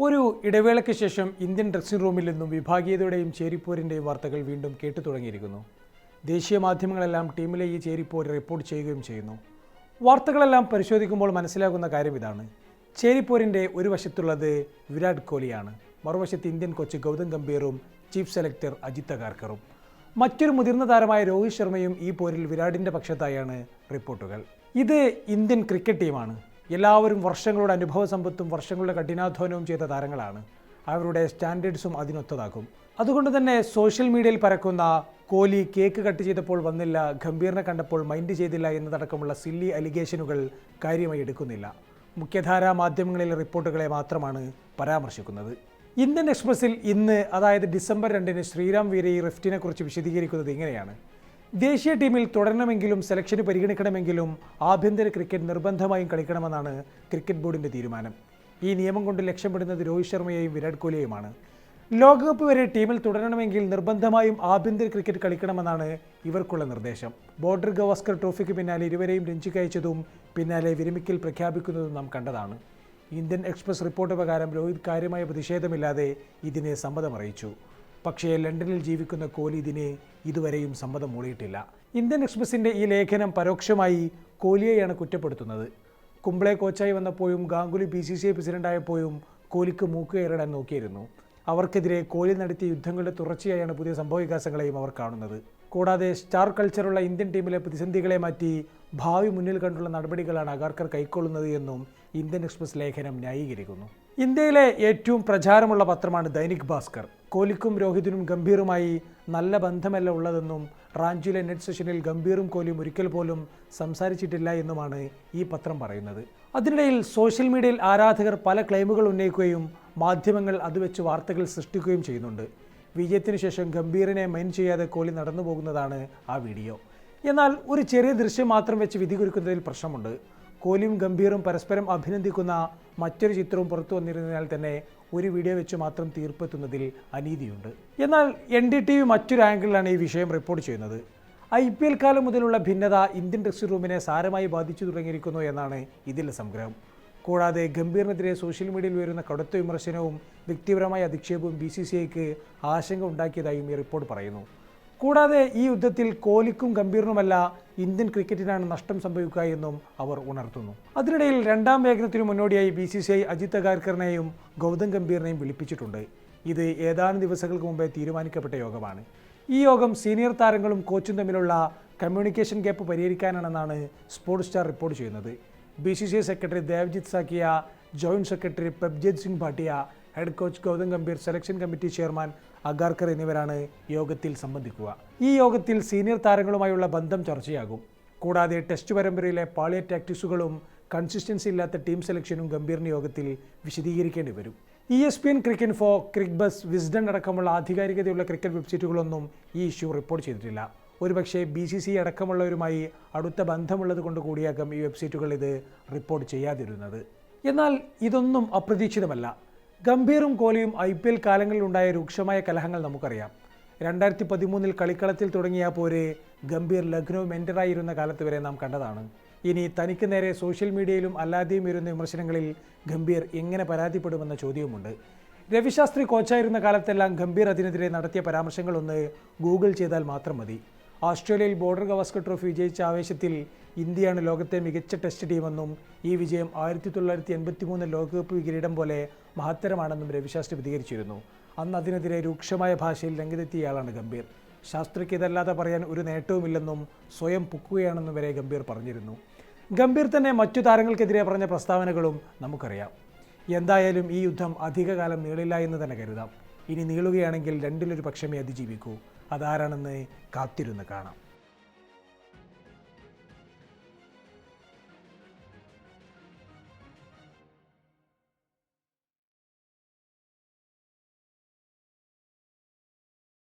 ഒരു ഇടവേളയ്ക്ക് ശേഷം ഇന്ത്യൻ ഡ്രസ്സിംഗ് റൂമിൽ നിന്നും വിഭാഗീയതയുടെയും ചേരിപ്പോരിന്റെയും വാർത്തകൾ വീണ്ടും കേട്ടു തുടങ്ങിയിരിക്കുന്നു. ദേശീയ മാധ്യമങ്ങളെല്ലാം ടീമിലെ ഈ ചേരിപ്പോര് റിപ്പോർട്ട് ചെയ്യുകയും ചെയ്യുന്നു. വാർത്തകളെല്ലാം പരിശോധിക്കുമ്പോൾ മനസ്സിലാകുന്ന കാര്യം ഇതാണ്. ചേരിപ്പോരിന്റെ ഒരു വശത്തുള്ളത് വിരാട് കോഹ്ലിയാണ് മറുവശത്ത് ഇന്ത്യൻ കോച്ച് ഗൗതം ഗംഭീറും ചീഫ് സെലക്ടർ അജിത് അഗാർക്കറും. മറ്റൊരു മുതിർന്ന താരമായ രോഹിത് ശർമ്മയും ഈ പോരിൽ വിരാടിന്റെ പക്ഷത്തായാണ് റിപ്പോർട്ടുകൾ. ഇത് ഇന്ത്യൻ ക്രിക്കറ്റ് ടീമാണ്. എല്ലാവരും വർഷങ്ങളുടെ അനുഭവ സമ്പത്തും വർഷങ്ങളുടെ കഠിനാധ്വാനവും ചെയ്ത താരങ്ങളാണ്. അവരുടെ സ്റ്റാൻഡേർഡ്സും അതിനൊത്തതാക്കും. അതുകൊണ്ട് തന്നെ സോഷ്യൽ മീഡിയയിൽ പരക്കുന്ന കോഹ്ലി കേക്ക് കട്ട് ചെയ്തപ്പോൾ വന്നില്ല ഗംഭീറിനെ കണ്ടപ്പോൾ മൈൻഡ് ചെയ്തില്ല എന്നതടക്കമുള്ള സില്ലി അലിഗേഷനുകൾ കാര്യമായി എടുക്കുന്നില്ല. മുഖ്യധാരാ മാധ്യമങ്ങളിലെ റിപ്പോർട്ടുകളെ മാത്രമാണ് പരാമർശിക്കുന്നത്. ഇന്ത്യൻ എക്സ്പ്രസിൽ ഇന്ന് അതായത് ഡിസംബർ രണ്ടിന് ശ്രീറാം വീരയി റിഫ്റ്റിനെക്കുറിച്ച് റിഫ്റ്റിനെ കുറിച്ച് വിശദീകരിക്കുന്നത് ഇങ്ങനെയാണ്. ദേശീയ ടീമിൽ തുടരണമെങ്കിലും സെലക്ഷന് പരിഗണിക്കണമെങ്കിലും ആഭ്യന്തര ക്രിക്കറ്റ് നിർബന്ധമായും കളിക്കണമെന്നാണ് ക്രിക്കറ്റ് ബോർഡിന്റെ തീരുമാനം. ഈ നിയമം കൊണ്ട് ലക്ഷ്യമിടുന്നത് രോഹിത് ശർമ്മയെയും വിരാട് കോഹ്ലിയെയുമാണ്. ലോകകപ്പ് വരെ ടീമിൽ തുടരണമെങ്കിൽ നിർബന്ധമായും ആഭ്യന്തര ക്രിക്കറ്റ് കളിക്കണമെന്നാണ് ഇവർക്കുള്ള നിർദ്ദേശം. ബോർഡർ ഗവാസ്കർ ട്രോഫിക്ക് പിന്നാലെ ഇരുവരെയും രഞ്ജിക്ക് അയച്ചതും പിന്നാലെ വിരമിക്കൽ പ്രഖ്യാപിക്കുന്നതും നാം കണ്ടതാണ്. ഇന്ത്യൻ എക്സ്പ്രസ് റിപ്പോർട്ട് പ്രകാരം രോഹിത് കാര്യമായ പ്രതിഷേധമില്ലാതെ ഇതിനെ സമ്മതമറിയിച്ചു. പക്ഷേ ലണ്ടനിൽ ജീവിക്കുന്ന കോഹ്ലി ഇതിന് ഇതുവരെയും സമ്മതം മൂളിയിട്ടില്ല. ഇന്ത്യൻ എക്സ്പ്രസിന്റെ ഈ ലേഖനം പരോക്ഷമായി കോഹ്ലിയെയാണ് കുറ്റപ്പെടുത്തുന്നത്. കുംബ്ലെ കോച്ചായി വന്നപ്പോഴും Ganguly B C C I പ്രസിഡന്റായപ്പോഴും കോഹ്ലിക്ക് മൂക്ക് കയറിടാൻ നോക്കിയിരുന്നു. അവർക്കെതിരെ കോഹ്ലി നടത്തിയ യുദ്ധങ്ങളുടെ തുടർച്ചയായാണ് പുതിയ സംഭവവികാസങ്ങളെയും അവർ കാണുന്നത്. കൂടാതെ സ്റ്റാർ കൾച്ചറുള്ള ഇന്ത്യൻ ടീമിലെ പ്രതിസന്ധികളെ മാറ്റി ഭാവി മുന്നിൽ കണ്ടുള്ള നടപടികളാണ് അഗാർക്കർ കൈക്കൊള്ളുന്നത് എന്നും ഇന്ത്യൻ എക്സ്പ്രസ് ലേഖനം ന്യായീകരിക്കുന്നു. ഇന്ത്യയിലെ ഏറ്റവും പ്രചാരമുള്ള പത്രമാണ് ദൈനിക് ഭാസ്കർ. കോലിക്കും രോഹിതിനും ഗംഭീറുമായി നല്ല ബന്ധമല്ല ഉള്ളതെന്നും റാഞ്ചിയിലെ നെറ്റ് സെഷനിൽ ഗംഭീറും കോലിയും ഒരിക്കൽ പോലും സംസാരിച്ചിട്ടില്ല എന്നുമാണ് ഈ പത്രം പറയുന്നത്. അതിനിടയിൽ സോഷ്യൽ മീഡിയയിൽ ആരാധകർ പല ക്ലെയിമുകൾ ഉന്നയിക്കുകയും മാധ്യമങ്ങൾ അത് വെച്ച് വാർത്തകൾ സൃഷ്ടിക്കുകയും ചെയ്യുന്നുണ്ട്. വിജയത്തിന് ശേഷം ഗംഭീറിനെ മൈൻ ചെയ്യാതെ കോലി നടന്നു പോകുന്നതാണ് ആ വീഡിയോ. എന്നാൽ ഒരു ചെറിയ ദൃശ്യം മാത്രം വെച്ച് വിധി കുരുക്കുന്നതിൽ പ്രശ്നമുണ്ട്. കോഹ്ലിയും ഗംഭീറും പരസ്പരം അഭിനന്ദിക്കുന്ന മറ്റൊരു ചിത്രവും പുറത്തു വന്നിരുന്നതിനാൽ തന്നെ ഒരു വീഡിയോ വെച്ച് മാത്രം തീർപ്പെത്തുന്നതിൽ അനീതിയുണ്ട്. എന്നാൽ എൻ ഡി ടി വി മറ്റൊരു ആംഗിളിലാണ് ഈ വിഷയം റിപ്പോർട്ട് ചെയ്യുന്നത്. ഐ പി എൽ കാലം മുതലുള്ള ഭിന്നത ഇന്ത്യൻ ഡ്രസ്സിംഗ് റൂമിനെ സാരമായി ബാധിച്ചു തുടങ്ങിയിരിക്കുന്നു എന്നാണ് ഇതിലെ സംഗ്രഹം. കൂടാതെ ഗംഭീറിനെതിരെ സോഷ്യൽ മീഡിയയിൽ വരുന്ന കടുത്ത വിമർശനവും വ്യക്തിപരമായ അധിക്ഷേപവും ബി സി സി ഐക്ക് ആശങ്ക ഉണ്ടാക്കിയതായും ഈ റിപ്പോർട്ട് പറയുന്നു. കൂടാതെ ഈ യുദ്ധത്തിൽ കോഹ്ലിക്കും ഗംഭീറിനുമല്ല ഇന്ത്യൻ ക്രിക്കറ്റിനാണ് നഷ്ടം സംഭവിക്കുക എന്നും അവർ ഉണർത്തുന്നു. അതിനിടയിൽ രണ്ടാം വേഗനത്തിനു മുന്നോടിയായി B C C I Ajit അഗാർക്കറിനെയും ഗൗതം ഗംഭീറിനെയും വിളിപ്പിച്ചിട്ടുണ്ട്. ഇത് ഏതാനും ദിവസങ്ങൾക്ക് മുമ്പേ തീരുമാനിക്കപ്പെട്ട യോഗമാണ്. ഈ യോഗം സീനിയർ താരങ്ങളും കോച്ചും തമ്മിലുള്ള കമ്മ്യൂണിക്കേഷൻ ഗ്യാപ്പ് പരിഹരിക്കാനാണെന്നാണ് സ്പോർട്സ് സ്റ്റാർ റിപ്പോർട്ട് ചെയ്യുന്നത്. B C C I secretary Devajit Saikia joint secretary പെബ്ജിത് Singh Bhatia head coach Gautam Gambhir selection committee chairman Agarkar എന്നിവരാണ് യോഗത്തിൽ സംബന്ധിക്കുക. ഈ യോഗത്തിൽ സീനിയർ താരങ്ങളുമായുള്ള ബന്ധം ചർച്ചയാകും. കൂടാതെ ടെസ്റ്റ് പരമ്പരയിലെ പാളിയ ടാക്ടിക്സുകളും കൺസിസ്റ്റൻസി ഇല്ലാത്ത ടീം സെലക്ഷനും ഗംഭീറിന് യോഗത്തിൽ വിശദീകരിക്കേണ്ടി വരും. E S P N cricinfo Cricbuzz Wisden അടക്കമുള്ള ആധികാരികതയുള്ള ക്രിക്കറ്റ് വെബ്സൈറ്റുകളൊന്നും ഈ ഇഷ്യൂ റിപ്പോർട്ട് ചെയ്തിട്ടില്ല. ഒരുപക്ഷെ ബി സി സി അടക്കമുള്ളവരുമായി അടുത്ത ബന്ധമുള്ളത് കൊണ്ട് കൂടിയാകും ഈ വെബ്സൈറ്റുകൾ ഇത് റിപ്പോർട്ട് ചെയ്യാതിരുന്നത്. എന്നാൽ ഇതൊന്നും അപ്രതീക്ഷിതമല്ല. ഗംഭീറും കോഹ്ലിയും ഐ പി എൽ കാലങ്ങളിലുണ്ടായ രൂക്ഷമായ കലഹങ്ങൾ നമുക്കറിയാം. രണ്ടായിരത്തി പതിമൂന്നിൽ കളിക്കളത്തിൽ തുടങ്ങിയ പോരെ ഗംഭീർ ലക്നൗ മെന്ററായിരുന്ന കാലത്ത് വരെ നാം കണ്ടതാണ്. ഇനി തനിക്ക് നേരെ സോഷ്യൽ മീഡിയയിലും അല്ലാതെയും വരുന്ന വിമർശനങ്ങളിൽ ഗംഭീർ എങ്ങനെ പരാതിപ്പെടുമെന്ന ചോദ്യവുമുണ്ട്. രവിശാസ്ത്രി കോച്ചായിരുന്ന കാലത്തെല്ലാം ഗംഭീർ അതിനെതിരെ നടത്തിയ പരാമർശങ്ങളൊന്ന് ഗൂഗിൾ ചെയ്താൽ മാത്രം മതി. ഓസ്ട്രേലിയയിൽ ബോർഡർ ഗവാസ്കർ ട്രോഫി വിജയിച്ച ആവേശത്തിൽ ഇന്ത്യയാണ് ലോകത്തെ മികച്ച ടെസ്റ്റ് ടീമെന്നും ഈ വിജയം ആയിരത്തി തൊള്ളായിരത്തി എൺപത്തി മൂന്ന് ലോകകപ്പ് കിരീടം പോലെ മഹത്തരമാണെന്നും രവിശാസ്ത്രി പ്രതികരിച്ചിരുന്നു. അന്ന് അതിനെതിരെ രൂക്ഷമായ ഭാഷയിൽ രംഗത്തെത്തിയയാളാണ് ഗംഭീർ. ശാസ്ത്രിക്ക് ഇതല്ലാതെ പറയാൻ ഒരു നേട്ടവുമില്ലെന്നും സ്വയം പുക്കുകയാണെന്നും വരെ ഗംഭീർ പറഞ്ഞിരുന്നു. ഗംഭീർ തന്നെ മറ്റു താരങ്ങൾക്കെതിരെ പറഞ്ഞ പ്രസ്താവനകളും നമുക്കറിയാം. എന്തായാലും ഈ യുദ്ധം അധികകാലം നീളില്ല എന്ന് തന്നെ കരുതാം. ഇനി നീളുകയാണെങ്കിൽ രണ്ടിലൊരു പക്ഷമേ അതിജീവിക്കൂ. അതാരാണെന്ന് കാത്തിരുന്ന് കാണാം.